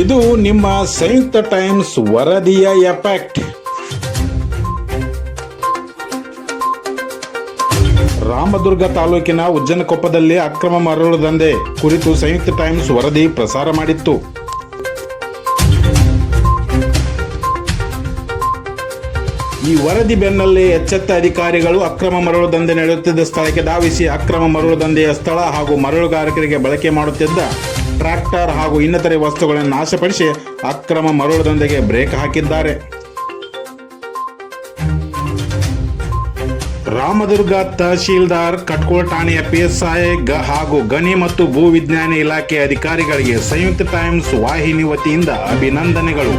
ಇದು ನಿಮ್ಮ ಸಂಯುಕ್ತ ಟೈಮ್ಸ್ ವರದಿಯ ಎಫೆಕ್ಟ್. ರಾಮದುರ್ಗ ತಾಲೂಕಿನ ಉಜ್ಜನಕೊಪ್ಪದಲ್ಲಿ ಅಕ್ರಮ ಮರಳು ದಂಧೆ ಕುರಿತು ಸಂಯುಕ್ತ ಟೈಮ್ಸ್ ವರದಿ ಪ್ರಸಾರ ಮಾಡಿತ್ತು. ಈ ವರದಿ ಬೆನ್ನಲ್ಲೇ ಎಚ್ಚೆತ್ತ ಅಧಿಕಾರಿಗಳು ಅಕ್ರಮ ಮರಳು ದಂಧೆ ನಡೆಯುತ್ತಿದ್ದ ಸ್ಥಳಕ್ಕೆ ಧಾವಿಸಿ ಅಕ್ರಮ ಮರಳು ದಂಧೆಯ ಸ್ಥಳ ಹಾಗೂ ಮರಳುಗಾರಕರಿಗೆ ಬಳಕೆ ಮಾಡುತ್ತಿದ್ದ ಟ್ರ್ಯಾಕ್ಟರ್ ಹಾಗೂ ಇನ್ನಿತರೆ ವಸ್ತುಗಳನ್ನು ನಾಶಪಡಿಸಿ ಅಕ್ರಮ ಮರಳದೊಂದಿಗೆ ಬ್ರೇಕ್ ಹಾಕಿದ್ದಾರೆ. ರಾಮದುರ್ಗ ತಹಶೀಲ್ದಾರ್ ಕಟ್ಕೋಳ ಠಾಣೆಯ ಪಿಎಸ್ಐ ಗ ಹಾಗೂ ಗಣಿ ಮತ್ತು ಭೂ ವಿಜ್ಞಾನ ಇಲಾಖೆ ಅಧಿಕಾರಿಗಳಿಗೆ ಸಂಯುಕ್ತ ಟೈಮ್ಸ್ ವಾಹಿನಿ ವತಿಯಿಂದ ಅಭಿನಂದನೆಗಳು.